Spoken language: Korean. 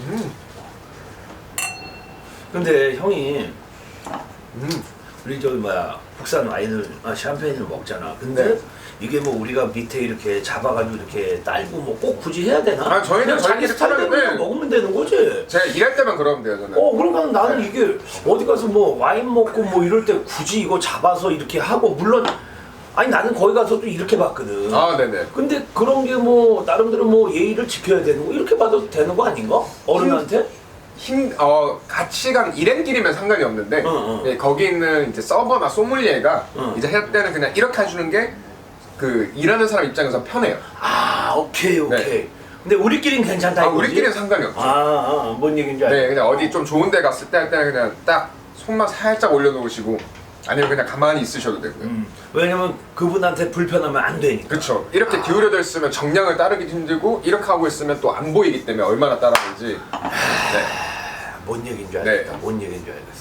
음. 근데 형이 음. 우리 저기 뭐야 국산 와인을 아, 샴페인을 먹잖아. 근데 네. 이게 뭐 우리가 밑에 이렇게 잡아가지고 이렇게 딸고 뭐 꼭 굳이 해야 되나? 아, 저희는 그냥 자기 스타일대로 그냥 네. 먹으면 되는 거지. 제가 일할 때만 그러면 돼요 저는. 어, 그러니까 나는 네. 이게 어디 가서 뭐 와인 먹고 뭐 이럴 때 굳이 이거 잡아서 이렇게 하고 물론 아니 나는 거기 가서도 이렇게 봤거든. 아 네네. 근데 그런 게 뭐 나름대로 뭐 예의를 지켜야 되는 거 이렇게 봐도 되는 거 아닌가? 어른한테? 힘, 어, 가치관 일행끼리면 상관이 없는데, 응, 응. 예, 거기 있는 이제 서버나 소믈리에가 응. 이제 할 때는 그냥 이렇게 해주는 게 그 일하는 사람 입장에서 편해요. 아 오케이 오케이. 근데 우리끼리는 괜찮다. 네. 아, 이거지? 우리끼리는 상관이 없죠. 아, 아, 뭔 얘기인지 알겠어. 네, 그냥 어디 좀 좋은 데 갔을 때 할 때는 그냥 딱 손만 살짝 올려놓으시고, 아니면 그냥 가만히 있으셔도 되고요. 음, 왜냐면 그분한테 불편하면 안 되니까. 그렇죠. 이렇게 기울여져 있으면 정량을 따르기 힘들고, 이렇게 하고 있으면 또 안 보이기 때문에 얼마나 따라하는지. 네. 뭔 얘기인지 네. 알겠다. 뭔 얘기인지 알겠어.